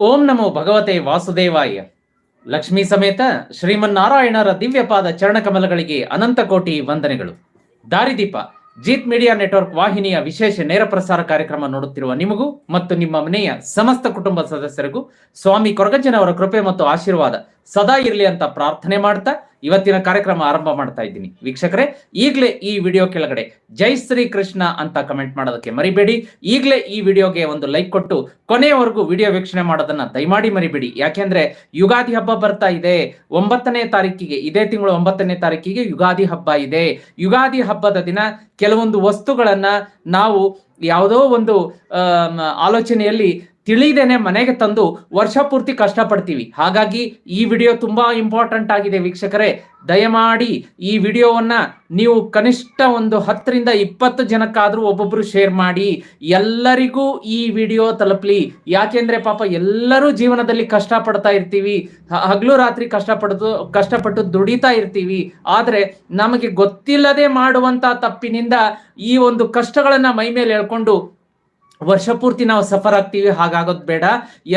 ಓಂ ನಮೋ ಭಗವತೆ ವಾಸುದೇವಾಯ. ಲಕ್ಷ್ಮೀ ಸಮೇತ ಶ್ರೀಮನ್ನಾರಾಯಣರ ದಿವ್ಯಪಾದ ಚರಣಕಮಲಗಳಿಗೆ ಅನಂತ ಕೋಟಿ ವಂದನೆಗಳು. ದಾರಿದೀಪ, ಜೀತ್ ಮೀಡಿಯಾ ನೆಟ್ವರ್ಕ್ ವಾಹಿನಿಯ ವಿಶೇಷ ನೇರ ಪ್ರಸಾರ ಕಾರ್ಯಕ್ರಮ ನೋಡುತ್ತಿರುವ ನಿಮಗೂ ಮತ್ತು ನಿಮ್ಮ ಮನೆಯ ಸಮಸ್ತ ಕುಟುಂಬ ಸದಸ್ಯರಿಗೂ ಸ್ವಾಮಿ ಕೊರಗಜ್ಜನವರ ಕೃಪೆ ಮತ್ತು ಆಶೀರ್ವಾದ ಸದಾ ಇರಲಿ ಅಂತ ಪ್ರಾರ್ಥನೆ ಮಾಡ್ತಾ ಇವತ್ತಿನ ಕಾರ್ಯಕ್ರಮ ಆರಂಭ ಮಾಡ್ತಾ ಇದ್ದೀನಿ. ವೀಕ್ಷಕರೇ, ಈಗಲೇ ಈ ವಿಡಿಯೋ ಕೆಳಗಡೆ ಜೈ ಶ್ರೀ ಕೃಷ್ಣ ಅಂತ ಕಮೆಂಟ್ ಮಾಡೋದಕ್ಕೆ ಮರಿಬೇಡಿ. ಈಗಲೇ ಈ ವಿಡಿಯೋಗೆ ಒಂದು ಲೈಕ್ ಕೊಟ್ಟು ಕೊನೆಯವರೆಗೂ ವಿಡಿಯೋ ವೀಕ್ಷಣೆ ಮಾಡೋದನ್ನ ದಯಮಾಡಿ ಮರಿಬೇಡಿ. ಯಾಕೆಂದ್ರೆ ಯುಗಾದಿ ಹಬ್ಬ ಬರ್ತಾ ಇದೆ. ಒಂಬತ್ತನೇ ತಾರೀಕಿಗೆ, ಇದೇ ತಿಂಗಳು ಒಂಬತ್ತನೇ ತಾರೀಕಿಗೆ ಯುಗಾದಿ ಹಬ್ಬ ಇದೆ. ಯುಗಾದಿ ಹಬ್ಬದ ದಿನ ಕೆಲವೊಂದು ವಸ್ತುಗಳನ್ನ ನಾವು ಯಾವುದೋ ಒಂದು ಆಲೋಚನೆಯಲ್ಲಿ ತಿಳಿದೇನೆ ಮನೆಗೆ ತಂದು ವರ್ಷ ಪೂರ್ತಿ ಕಷ್ಟಪಡ್ತೀವಿ. ಹಾಗಾಗಿ ಈ ವಿಡಿಯೋ ತುಂಬಾ ಇಂಪಾರ್ಟೆಂಟ್ ಆಗಿದೆ ವೀಕ್ಷಕರೇ. ದಯಮಾಡಿ ಈ ವಿಡಿಯೋವನ್ನ ನೀವು ಕನಿಷ್ಠ ಒಂದು ಹತ್ತರಿಂದ ಇಪ್ಪತ್ತು ಜನಕ್ಕಾದ್ರೂ ಒಬ್ಬೊಬ್ರು ಶೇರ್ ಮಾಡಿ. ಎಲ್ಲರಿಗೂ ಈ ವಿಡಿಯೋ ತಲುಪಲಿ. ಯಾಕೆಂದ್ರೆ ಪಾಪ ಎಲ್ಲರೂ ಜೀವನದಲ್ಲಿ ಕಷ್ಟಪಡ್ತಾ ಇರ್ತೀವಿ. ಹಗಲು ರಾತ್ರಿ ಕಷ್ಟಪಡ್ದು, ಕಷ್ಟಪಟ್ಟು ದುಡಿತಾ ಇರ್ತೀವಿ. ಆದ್ರೆ ನಮಗೆ ಗೊತ್ತಿಲ್ಲದೆ ಮಾಡುವಂತ ತಪ್ಪಿನಿಂದ ಈ ಒಂದು ಕಷ್ಟಗಳನ್ನ ಮೈ ಮೇಲೆ ಎಳ್ಕೊಂಡು ವರ್ಷ ಪೂರ್ತಿ ನಾವು ಸಫರ್ ಆಗ್ತೀವಿ, ಹಾಗಾಗೋದು ಬೇಡ.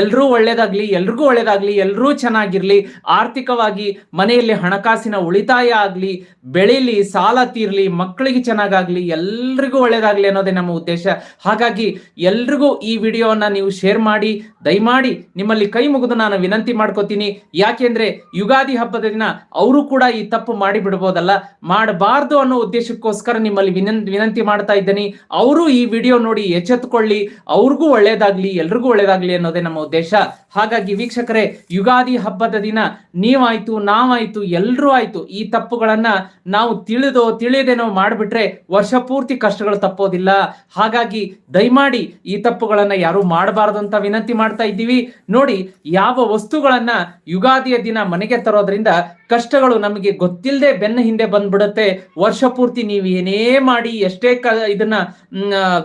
ಎಲ್ರೂ ಒಳ್ಳೇದಾಗ್ಲಿ, ಎಲ್ರಿಗೂ ಒಳ್ಳೇದಾಗ್ಲಿ, ಎಲ್ರೂ ಚೆನ್ನಾಗಿರ್ಲಿ. ಆರ್ಥಿಕವಾಗಿ ಮನೆಯಲ್ಲಿ ಹಣಕಾಸಿನ ಉಳಿತಾಯ ಆಗ್ಲಿ, ಬೆಳೀಲಿ, ಸಾಲ ತೀರ್ಲಿ, ಮಕ್ಕಳಿಗೆ ಚೆನ್ನಾಗಾಗ್ಲಿ, ಎಲ್ರಿಗೂ ಒಳ್ಳೇದಾಗ್ಲಿ ಅನ್ನೋದೇ ನಮ್ಮ ಉದ್ದೇಶ. ಹಾಗಾಗಿ ಎಲ್ರಿಗೂ ಈ ವಿಡಿಯೋವನ್ನ ನೀವು ಶೇರ್ ಮಾಡಿ, ದಯಮಾಡಿ ನಿಮ್ಮಲ್ಲಿ ಕೈ ಮುಗಿದು ನಾನು ವಿನಂತಿ ಮಾಡ್ಕೋತೀನಿ. ಯಾಕೆಂದ್ರೆ ಯುಗಾದಿ ಹಬ್ಬದ ದಿನ ಅವರು ಕೂಡ ಈ ತಪ್ಪು ಮಾಡಿ ಬಿಡ್ಬೋದಲ್ಲ ಮಾಡಬಾರ್ದು ಅನ್ನೋ ಉದ್ದೇಶಕ್ಕೋಸ್ಕರ ನಿಮ್ಮಲ್ಲಿ ವಿನಂತಿ ವಿನಂತಿ ಮಾಡ್ತಾ ಇದ್ದೀನಿ. ಅವರು ಈ ವಿಡಿಯೋ ನೋಡಿ ಎಚ್ಚೆತ್ತುಕೊಳ್ಳಿ ಅವ್ರಿಗೂ ಒಳ್ಳೇದಾಗ್ಲಿ, ಎಲ್ರಿಗೂ ಒಳ್ಳೇದಾಗ್ಲಿ ಅನ್ನೋದೇ ನಮ್ಮ ಉದ್ದೇಶ. ಹಾಗಾಗಿ ವೀಕ್ಷಕರೇ, ಯುಗಾದಿ ಹಬ್ಬದ ದಿನ ನೀವಾಯ್ತು, ನಾವಾಯ್ತು, ಎಲ್ರೂ ಆಯ್ತು. ಈ ತಪ್ಪುಗಳನ್ನ ನಾವು ತಿಳಿದೋ, ತಿಳಿಯದೇನೋ ಮಾಡಿಬಿಟ್ರೆ ವರ್ಷ ಪೂರ್ತಿ ಕಷ್ಟಗಳು ತಪ್ಪೋದಿಲ್ಲ. ಹಾಗಾಗಿ ದಯಮಾಡಿ ಈ ತಪ್ಪುಗಳನ್ನ ಯಾರು ಮಾಡಬಾರದು ಅಂತ ವಿನಂತಿ ಮಾಡ್ತಾ ಇದ್ದೀವಿ. ನೋಡಿ, ಯಾವ ವಸ್ತುಗಳನ್ನ ಯುಗಾದಿಯ ದಿನ ಮನೆಗೆ ತರೋದ್ರಿಂದ ಕಷ್ಟಗಳು ನಮಗೆ ಗೊತ್ತಿಲ್ಲದೆ ಬೆನ್ನ ಹಿಂದೆ ಬಂದ್ಬಿಡುತ್ತೆ. ವರ್ಷ ಪೂರ್ತಿ ನೀವು ಏನೇ ಮಾಡಿ, ಎಷ್ಟೇ ಕ ಇದನ್ನ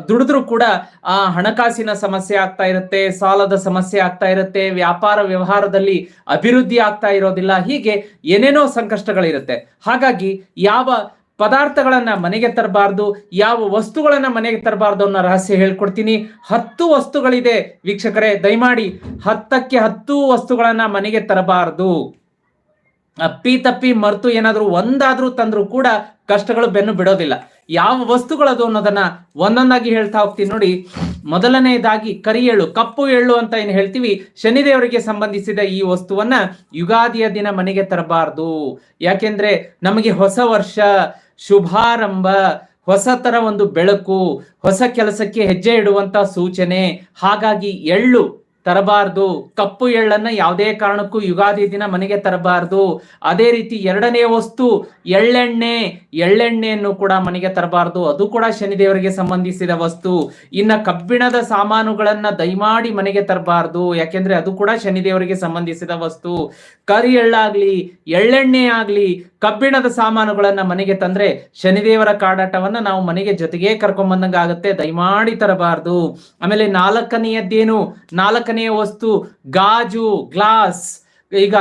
ದುಡಿದ್ರು ಕೂಡ ಆ ಹಣಕಾಸಿನ ಸಮಸ್ಯೆ ಆಗ್ತಾ ಇರುತ್ತೆ, ಸಾಲದ ಸಮಸ್ಯೆ ಆಗ್ತಾ ಇರುತ್ತೆ, ವ್ಯಾಪಾರ ವ್ಯವಹಾರದಲ್ಲಿ ಅಭಿವೃದ್ಧಿ ಆಗ್ತಾ ಇರೋದಿಲ್ಲ, ಹೀಗೆ ಏನೇನೋ ಸಂಕಷ್ಟಗಳಿರುತ್ತೆ. ಹಾಗಾಗಿ ಯಾವ ಪದಾರ್ಥಗಳನ್ನ ಮನೆಗೆ ತರಬಾರ್ದು, ಯಾವ ವಸ್ತುಗಳನ್ನ ಮನೆಗೆ ತರಬಾರ್ದು ಅನ್ನೋ ರಹಸ್ಯ ಹೇಳ್ಕೊಡ್ತೀನಿ. ಹತ್ತು ವಸ್ತುಗಳಿದೆ, ವೀಕ್ಷಕರೇ, ದಯಮಾಡಿ ಹತ್ತಕ್ಕೆ ಹತ್ತು ವಸ್ತುಗಳನ್ನ ಮನೆಗೆ ತರಬಾರ್ದು. ಅಪ್ಪಿ ತಪ್ಪಿ ಮರ್ತು ಏನಾದರೂ ಒಂದಾದ್ರೂ ತಂದ್ರು ಕೂಡ ಕಷ್ಟಗಳು ಬೆನ್ನು ಬಿಡೋದಿಲ್ಲ. ಯಾವ ವಸ್ತುಗಳದು ಅನ್ನೋದನ್ನ ಒಂದೊಂದಾಗಿ ಹೇಳ್ತಾ ಹೋಗ್ತೀನಿ ನೋಡಿ. ಮೊದಲನೆಯದಾಗಿ ಕರಿ ಎಳ್ಳು ಕಪ್ಪು ಎಳ್ಳು ಅಂತ ಏನು ಹೇಳ್ತೀವಿ? ಶನಿದೇವರಿಗೆ ಸಂಬಂಧಿಸಿದ ಈ ವಸ್ತುವನ್ನ ಯುಗಾದಿಯ ದಿನ ಮನೆಗೆ ತರಬಾರ್ದು. ಯಾಕೆಂದ್ರೆ ನಮಗೆ ಹೊಸ ವರ್ಷ, ಶುಭಾರಂಭ, ಹೊಸ ತರ ಒಂದು ಬೆಳಕು, ಹೊಸ ಕೆಲಸಕ್ಕೆ ಹೆಜ್ಜೆ ಇಡುವಂತ ಸೂಚನೆ. ಹಾಗಾಗಿ ಎಳ್ಳು ತರಬಾರ್ದು. ಕಪ್ಪು ಎಳ್ಳನ್ನ ಯಾವುದೇ ಕಾರಣಕ್ಕೂ ಯುಗಾದಿ ದಿನ ಮನೆಗೆ ತರಬಾರ್ದು. ಅದೇ ರೀತಿ ಎರಡನೇ ವಸ್ತು ಎಳ್ಳೆಣ್ಣೆ. ಎಳ್ಳೆಣ್ಣೆಯನ್ನು ಕೂಡ ಮನೆಗೆ ತರಬಾರ್ದು. ಅದು ಕೂಡ ಶನಿದೇವರಿಗೆ ಸಂಬಂಧಿಸಿದ ವಸ್ತು. ಇನ್ನ ಕಬ್ಬಿಣದ ಸಾಮಾನುಗಳನ್ನ ದಯಮಾಡಿ ಮನೆಗೆ ತರಬಾರ್ದು. ಯಾಕೆಂದ್ರೆ ಅದು ಕೂಡ ಶನಿದೇವರಿಗೆ ಸಂಬಂಧಿಸಿದ ವಸ್ತು. ಕರಿ ಎಳ್ಳಾಗ್ಲಿ, ಎಳ್ಳೆಣ್ಣೆ ಆಗ್ಲಿ ಕಬ್ಬಿಣದ ಸಾಮಾನುಗಳನ್ನ ಮನೆಗೆ ತಂದ್ರೆ ಶನಿದೇವರ ಕಾಡಾಟವನ್ನ ನಾವು ಮನೆಗೆ ಜೊತೆಗೆ ಕರ್ಕೊಂಬಂದಂಗ ಆಗುತ್ತೆ ದಯಮಾಡಿ ತರಬಾರ್ದು. ಆಮೇಲೆ ನಾಲ್ಕನೆಯದ್ದೇನು? ನಾಲ್ಕನೆಯ ವಸ್ತು, ಗಾಜು, ಗ್ಲಾಸ್. ಈಗ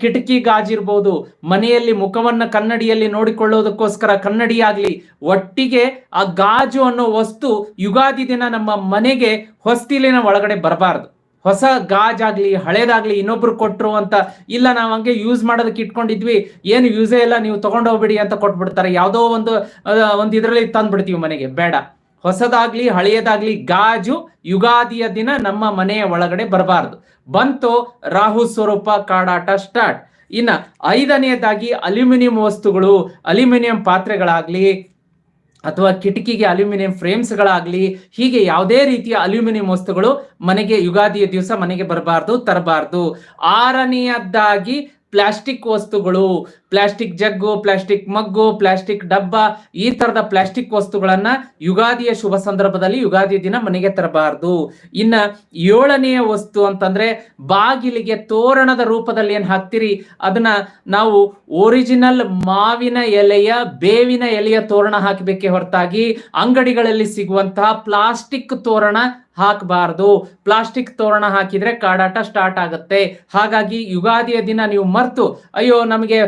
ಕಿಟಕಿ ಗಾಜಿರ್ಬೋದು ಮನೆಯಲ್ಲಿ ಮುಖವನ್ನ ಕನ್ನಡಿಯಲ್ಲಿ ನೋಡಿಕೊಳ್ಳೋದಕ್ಕೋಸ್ಕರ ಕನ್ನಡಿ ಆಗ್ಲಿ, ಒಟ್ಟಿಗೆ ಆ ಗಾಜು ಅನ್ನೋ ವಸ್ತು ಯುಗಾದಿ ದಿನ ನಮ್ಮ ಮನೆಗೆ ಹೊಸ್ತಿಲಿನ ಒಳಗಡೆ ಬರಬಾರ್ದು. ಹೊಸ ಗಾಜಾಗ್ಲಿ ಹಳೇದಾಗ್ಲಿ ಇನ್ನೊಬ್ರು ಕೊಟ್ರು ಅಂತ ಇಲ್ಲ, ನಾವು ಹಂಗೆ ಯೂಸ್ ಮಾಡೋದಕ್ಕೆ ಇಟ್ಕೊಂಡಿದ್ವಿ. ಏನು ಯೂಸೇ ಇಲ್ಲ, ನೀವು ತಗೊಂಡೋಗ್ಬಿಡಿ ಅಂತ ಕೊಟ್ಬಿಡ್ತಾರೆ. ಯಾವುದೋ ಒಂದು ಒಂದು ಇದರಲ್ಲಿ ತಂದ್ಬಿಡ್ತೀವಿ ಮನೆಗೆ. ಬೇಡ. ಹೊಸದಾಗ್ಲಿ ಹಳೆಯದಾಗ್ಲಿ ಗಾಜು ಯುಗಾದಿಯ ದಿನ ನಮ್ಮ ಮನೆಯ ಒಳಗಡೆ ಬರಬಾರದು. ಬಂತು ರಾಹು ಸ್ವರೂಪ ಕಾಡಾಟ ಸ್ಟಾರ್ಟ್. ಇನ್ನ ಐದನೆಯದಾಗಿ ಅಲ್ಯೂಮಿನಿಯಂ ವಸ್ತುಗಳು, ಅಲ್ಯೂಮಿನಿಯಂ ಪಾತ್ರೆಗಳಾಗ್ಲಿ ಅಥವಾ ಕಿಟಕಿಗೆ ಅಲ್ಯೂಮಿನಿಯಂ ಫ್ರೇಮ್ಸ್ಗಳಾಗಲಿ, ಹೀಗೆ ಯಾವುದೇ ರೀತಿಯ ಅಲ್ಯೂಮಿನಿಯಂ ವಸ್ತುಗಳು ಮನೆಗೆ ಯುಗಾದಿಯ ದಿವಸ ಮನೆಗೆ ಬರಬಾರ್ದು, ತರಬಾರ್ದು. ಆರನೆಯದ್ದಾಗಿ ಪ್ಲಾಸ್ಟಿಕ್ ವಸ್ತುಗಳು, plastic jug, plastic mug, plastic ಡಬ್ಬ, ಈ ತರದ ಪ್ಲಾಸ್ಟಿಕ್ ವಸ್ತುಗಳನ್ನ ಯುಗಾದಿಯ ಶುಭ ಸಂದರ್ಭದಲ್ಲಿ ಯುಗಾದಿ ದಿನ ಮನೆಗೆ ತರಬಾರದು. ಇನ್ನ ಏಳನೆಯ ವಸ್ತು ಅಂತಂದ್ರೆ ಬಾಗಿಲಿಗೆ ತೋರಣದ ರೂಪದಲ್ಲಿ ಏನ್ ಹಾಕ್ತಿರಿ? ಅದನ್ನ ನಾವು ಒರಿಜಿನಲ್ ಮಾವಿನ ಎಲೆಯ, ಬೇವಿನ ಎಲೆಯ ತೋರಣ ಹಾಕಬೇಕೆ ಹೊರತಾಗಿ ಅಂಗಡಿಗಳಲ್ಲಿ ಸಿಗುವಂತಹ ಪ್ಲಾಸ್ಟಿಕ್ ತೋರಣ ಹಾಕಬಾರ್ದು. ಪ್ಲಾಸ್ಟಿಕ್ ತೋರಣ ಹಾಕಿದ್ರೆ ಕಾಡಾಟ ಸ್ಟಾರ್ಟ್ ಆಗುತ್ತೆ. ಹಾಗಾಗಿ ಯುಗಾದಿಯ ದಿನ ನೀವು ಮರ್ತು, ಅಯ್ಯೋ, ನಮಗೆ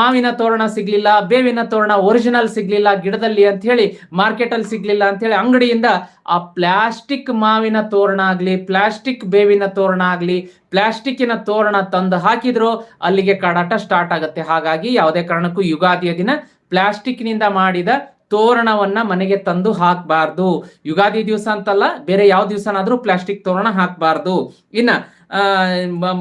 ಮಾವಿನ ತೋರಣ ಸಿಗ್ಲಿಲ್ಲ, ಬೇವಿನ ತೋರಣ ಒರಿಜಿನಲ್ ಸಿಗ್ಲಿಲ್ಲ, ಗಿಡದಲ್ಲಿ ಅಂತ ಹೇಳಿ ಮಾರ್ಕೆಟ್ ಅಲ್ಲಿ ಸಿಗ್ಲಿಲ್ಲ ಅಂತ ಹೇಳಿ ಅಂಗಡಿಯಿಂದ ಆ ಪ್ಲಾಸ್ಟಿಕ್ ಮಾವಿನ ತೋರಣ ಆಗ್ಲಿ, ಪ್ಲಾಸ್ಟಿಕ್ ಬೇವಿನ ತೋರಣ ಆಗ್ಲಿ ಪ್ಲಾಸ್ಟಿಕ್ಕಿನ ತೋರಣ ತಂದು ಹಾಕಿದ್ರು ಅಲ್ಲಿಗೆ ಕಾಡಾಟ ಸ್ಟಾರ್ಟ್ ಆಗುತ್ತೆ. ಹಾಗಾಗಿ ಯಾವುದೇ ಕಾರಣಕ್ಕೂ ಯುಗಾದಿಯ ದಿನ ಪ್ಲಾಸ್ಟಿಕ್ನಿಂದ ಮಾಡಿದ ತೋರಣವನ್ನ ಮನೆಗೆ ತಂದು ಹಾಕಬಾರ್ದು. ಯುಗಾದಿ ದಿವಸ ಅಂತಲ್ಲ, ಬೇರೆ ಯಾವ ದಿವಸನಾದ್ರೂ ಪ್ಲಾಸ್ಟಿಕ್ ತೋರಣ ಹಾಕಬಾರ್ದು. ಇನ್ನ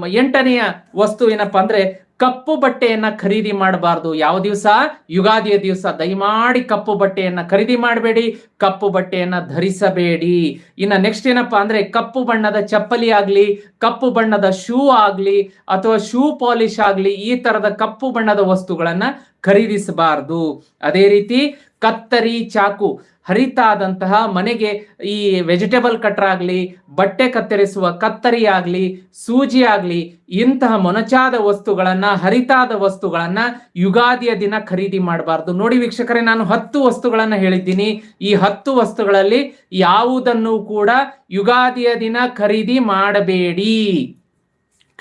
ಎಂಟನೆಯ ವಸ್ತು ಏನಪ್ಪಾ ಅಂದ್ರೆ, ಕಪ್ಪು ಬಟ್ಟೆಯನ್ನ ಖರೀದಿ ಮಾಡಬಾರ್ದು. ಯಾವ ದಿವಸ? ಯುಗಾದಿಯ ದಿವಸ. ದಯಮಾಡಿ ಕಪ್ಪು ಬಟ್ಟೆಯನ್ನ ಖರೀದಿ ಮಾಡಬೇಡಿ. ಕಪ್ಪು ಬಟ್ಟೆಯನ್ನ ಧರಿಸಬೇಡಿ. ಇನ್ನ ನೆಕ್ಸ್ಟ್ ಏನಪ್ಪಾ ಅಂದ್ರೆ, ಕಪ್ಪು ಬಣ್ಣದ ಚಪ್ಪಲಿ ಆಗ್ಲಿ, ಕಪ್ಪು ಬಣ್ಣದ ಶೂ ಆಗ್ಲಿ, ಅಥವಾ ಶೂ ಪಾಲಿಶ್ ಆಗ್ಲಿ, ಈ ತರದ ಕಪ್ಪು ಬಣ್ಣದ ವಸ್ತುಗಳನ್ನ ಖರೀದಿಸಬಾರದು. ಅದೇ ರೀತಿ ಕತ್ತರಿ ಚಾಕು, ಹರಿತಾದಂತಹ ಮನೆಗೆ ಈ ವೆಜಿಟೇಬಲ್ ಕಟ್ರ್ ಆಗಲಿ, ಬಟ್ಟೆ ಕತ್ತರಿಸುವ ಕತ್ತರಿ ಆಗಲಿ, ಸೂಜಿ ಆಗಲಿ, ಇಂತಹ ಮೊನಚಾದ ವಸ್ತುಗಳನ್ನ, ಹರಿತಾದ ವಸ್ತುಗಳನ್ನ ಯುಗಾದಿಯ ದಿನ ಖರೀದಿ ಮಾಡಬಾರ್ದು. ನೋಡಿ ವೀಕ್ಷಕರೇ, ನಾನು ಹತ್ತು ವಸ್ತುಗಳನ್ನು ಹೇಳಿದ್ದೀನಿ. ಈ ಹತ್ತು ವಸ್ತುಗಳಲ್ಲಿ ಯಾವುದನ್ನು ಕೂಡ ಯುಗಾದಿಯ ದಿನ ಖರೀದಿ ಮಾಡಬೇಡಿ.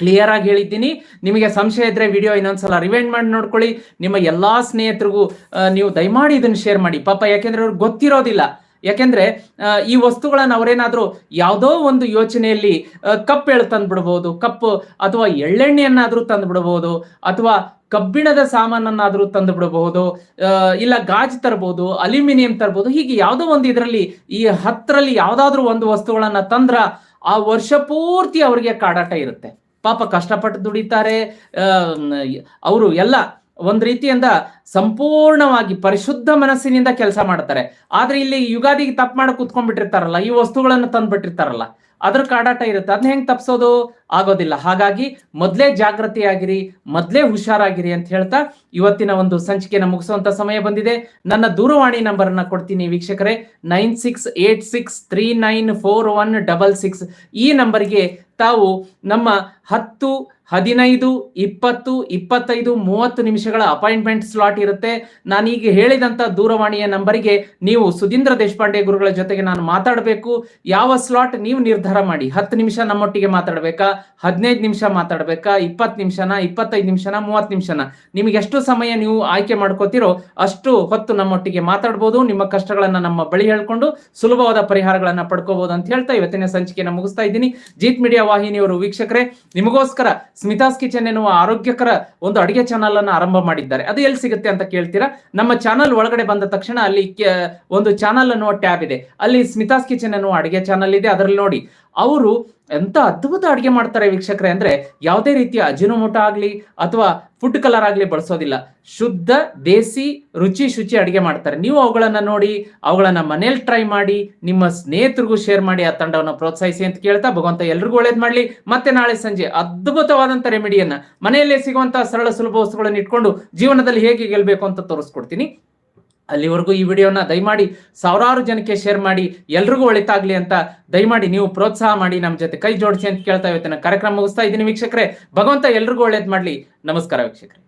ಕ್ಲಿಯರ್ ಆಗಿ ಹೇಳಿದ್ದೀನಿ. ನಿಮಗೆ ಸಂಶಯ ಇದ್ರೆ ವಿಡಿಯೋ ಇನ್ನೊಂದ್ಸಲ ರಿವೈಂಡ್ ಮಾಡಿ ನೋಡ್ಕೊಳ್ಳಿ. ನಿಮ್ಮ ಎಲ್ಲಾ ಸ್ನೇಹಿತರಿಗೂ ನೀವು ದಯಮಾಡಿ ಇದನ್ನ ಶೇರ್ ಮಾಡಿ. ಪಾಪ, ಯಾಕೆಂದ್ರೆ ಅವ್ರಿಗೆ ಗೊತ್ತಿರೋದಿಲ್ಲ. ಯಾಕೆಂದ್ರೆ ಈ ವಸ್ತುಗಳನ್ನ ಅವರೇನಾದ್ರೂ ಯಾವುದೋ ಒಂದು ಯೋಚನೆಯಲ್ಲಿ ಕಪ್ ಕಪ್ಪು ಎಳ್ಳು ತಂದ್ಬಿಡ್ಬೋದು ಕಪ್ಪು ಅಥವಾ ಎಳ್ಳೆಣ್ಣೆಯನ್ನಾದ್ರೂ ತಂದ್ಬಿಡ್ಬೋದು, ಅಥವಾ ಕಬ್ಬಿಣದ ಸಾಮಾನನ್ನಾದ್ರೂ ತಂದು ಬಿಡಬಹುದು ಇಲ್ಲ ಗಾಜ್ ತರಬಹುದು ಅಲ್ಯೂಮಿನಿಯಂ ತರಬಹುದು ಹೀಗೆ ಯಾವುದೋ ಒಂದು ಇದರಲ್ಲಿ, ಈ ಹತ್ತರಲ್ಲಿ ಯಾವ್ದಾದ್ರು ಒಂದು ವಸ್ತುಗಳನ್ನ ತಂದ್ರ ಆ ವರ್ಷ ಪೂರ್ತಿ ಅವರಿಗೆ ಕಾಡಾಟ ಇರುತ್ತೆ. ಪಾಪ ಕಷ್ಟಪಟ್ಟು ದುಡಿತಾರೆ ಅವರು ಎಲ್ಲ ಒಂದು ರೀತಿಯಿಂದ ಸಂಪೂರ್ಣವಾಗಿ ಪರಿಶುದ್ಧ ಮನಸ್ಸಿನಿಂದ ಕೆಲಸ ಮಾಡ್ತಾರೆ. ಆದ್ರೆ ಇಲ್ಲಿ ಯುಗಾದಿಗೆ ತಪ್ಪು ಮಾಡಿ ಕುತ್ಕೊಂಡ್ಬಿಟ್ಟಿರ್ತಾರಲ್ಲ, ಈ ವಸ್ತುಗಳನ್ನು ತಂದ್ಬಿಟ್ಟಿರ್ತಾರಲ್ಲ, ಅದ್ರ ಕಾಡಾಟ ಇರುತ್ತೆ. ಅದನ್ನ ಹೆಂಗ್ ತಪ್ಸೋದು? ಆಗೋದಿಲ್ಲ. ಹಾಗಾಗಿ ಮೊದ್ಲೇ ಜಾಗೃತಿಯಾಗಿರಿ ಮೊದ್ಲೇ ಹುಷಾರಾಗಿರಿ ಅಂತ ಹೇಳ್ತಾ ಇವತ್ತಿನ ಒಂದು ಸಂಚಿಕೆನ ಮುಗಿಸುವಂತ ಸಮಯ ಬಂದಿದೆ. ನನ್ನ ದೂರವಾಣಿ ನಂಬರ್ ಕೊಡ್ತೀನಿ ವೀಕ್ಷಕರೇ, nine six eight six three nine four one double six. ಈ ನಂಬರ್ಗೆ ತಾವು ನಮ್ಮ ಹತ್ತು, ಹದಿನೈದು, ಇಪ್ಪತ್ತು, ಇಪ್ಪತ್ತೈದು, ಮೂವತ್ತು ನಿಮಿಷಗಳ ಅಪಾಯಿಂಟ್ಮೆಂಟ್ ಸ್ಲಾಟ್ ಇರುತ್ತೆ. ನಾನೀಗ ಹೇಳಿದಂತ ದೂರವಾಣಿಯ ನಂಬರಿಗೆ ನೀವು ಸುಧೀಂದ್ರ ದೇಶಪಾಂಡೆ ಗುರುಗಳ ಜೊತೆಗೆ ನಾನು ಮಾತಾಡಬೇಕು. ಯಾವ ಸ್ಲಾಟ್ ನೀವು ನಿರ್ಧಾರ ಮಾಡಿ? ಹತ್ತು ನಿಮಿಷ ನಮ್ಮೊಟ್ಟಿಗೆ ಮಾತಾಡಬೇಕಾ? ಹದಿನೈದು ನಿಮಿಷ ಮಾತಾಡಬೇಕಾ? ಇಪ್ಪತ್ತು ನಿಮಿಷನ? ಇಪ್ಪತ್ತೈದು ನಿಮಿಷನ? ಮೂವತ್ತು ನಿಮಿಷನ? ನಿಮಗೆ ಎಷ್ಟು ಸಮಯ ನೀವು ಆಯ್ಕೆ ಮಾಡ್ಕೋತಿರೋ ಅಷ್ಟು ಹೊತ್ತು ನಮ್ಮೊಟ್ಟಿಗೆ ಮಾತಾಡ್ಬೋದು. ನಿಮ್ಮ ಕಷ್ಟಗಳನ್ನ ನಮ್ಮ ಬಳಿ ಹೇಳ್ಕೊಂಡು ಸುಲಭವಾದ ಪರಿಹಾರಗಳನ್ನು ಪಡ್ಕೋಬಹುದು ಅಂತ ಹೇಳ್ತಾ ಇವತ್ತಿನ ಸಂಚಿಕೆಯನ್ನು ಮುಗಿಸ್ತಾ ಇದ್ದೀನಿ. ಜೀತ್ ಮೀಡಿಯಾ ವಾಹಿನಿಯವರು ವೀಕ್ಷಕರೇ, ನಿಮಗೋಸ್ಕರ ಸ್ಮಿತಾಸ್ ಕಿಚನ್ ಎನ್ನುವ ಆರೋಗ್ಯಕರ ಒಂದು ಅಡುಗೆ ಚಾನಲ್ ಅನ್ನ ಆರಂಭ ಮಾಡಿದ್ದಾರೆ. ಅದು ಎಲ್ಲಿ ಸಿಗುತ್ತೆ ಅಂತ ಕೇಳ್ತೀರಾ? ನಮ್ಮ ಚಾನಲ್ ಒಳಗಡೆ ಬಂದ ತಕ್ಷಣ ಅಲ್ಲಿ ಒಂದು ಚಾನಲ್ ಅನ್ನುವ ಟ್ಯಾಬ್ ಇದೆ. ಅಲ್ಲಿ ಸ್ಮಿತಾಸ್ ಕಿಚನ್ ಎನ್ನುವ ಅಡುಗೆ ಚಾನಲ್ ಇದೆ. ಅದರಲ್ಲಿ ನೋಡಿ ಅವರು ಎಂತ ಅದ್ಭುತ ಅಡುಗೆ ಮಾಡ್ತಾರೆ ವೀಕ್ಷಕರೇ ಅಂದ್ರೆ ಯಾವುದೇ ರೀತಿಯ ಅಜಿನೋಮೋಟ ಆಗ್ಲಿ ಅಥವಾ ಫುಡ್ ಕಲರ್ ಆಗ್ಲಿ ಬಳಸೋದಿಲ್ಲ. ಶುದ್ಧ ದೇಸಿ ರುಚಿ ಶುಚಿ ಅಡುಗೆ ಮಾಡ್ತಾರೆ. ನೀವು ಅವುಗಳನ್ನ ನೋಡಿ, ಅವುಗಳನ್ನ ಮನೇಲಿ ಟ್ರೈ ಮಾಡಿ, ನಿಮ್ಮ ಸ್ನೇಹಿತರಿಗೂ ಶೇರ್ ಮಾಡಿ ಆ ತಂಡವನ್ನು ಪ್ರೋತ್ಸಾಹಿಸಿ ಅಂತ ಕೇಳ್ತಾ ಭಗವಂತ ಎಲ್ರಿಗೂ ಒಳ್ಳೇದು ಮಾಡ್ಲಿ. ಮತ್ತೆ ನಾಳೆ ಸಂಜೆ ಅದ್ಭುತವಾದಂತ ರೆಮಿಡಿಯನ್ನ ಮನೆಯಲ್ಲೇ ಸಿಗುವಂತಹ ಸರಳ ಸುಲಭ ವಸ್ತುಗಳನ್ನು ಇಟ್ಕೊಂಡು ಜೀವನದಲ್ಲಿ ಹೇಗೆ ಗೆಲ್ಲಬೇಕು ಅಂತ ತೋರಿಸ್ಕೊಡ್ತೀನಿ. ಅಲ್ಲಿವರೆಗೂ ಈ ವಿಡಿಯೋನ ದಯಮಾಡಿ ಸಾವಿರಾರು ಜನಕ್ಕೆ ಶೇರ್ ಮಾಡಿ, ಎಲ್ರಿಗೂ ಒಳಿತಾಗ್ಲಿ ಅಂತ ದಯಮಾಡಿ ನೀವು ಪ್ರೋತ್ಸಾಹ ಮಾಡಿ ನಮ್ಮ ಜೊತೆ ಕೈ ಜೋಡಿಸಿ ಅಂತ ಕೇಳ್ತಾ ಇವತ್ತಿನ ಕಾರ್ಯಕ್ರಮ ಮುಗಿಸ್ತಾ ಇದ್ದೀನಿ ವೀಕ್ಷಕರೇ. ಭಗವಂತ ಎಲ್ರಿಗೂ ಒಳ್ಳೇದು ಮಾಡಲಿ. ನಮಸ್ಕಾರ ವೀಕ್ಷಕರೇ.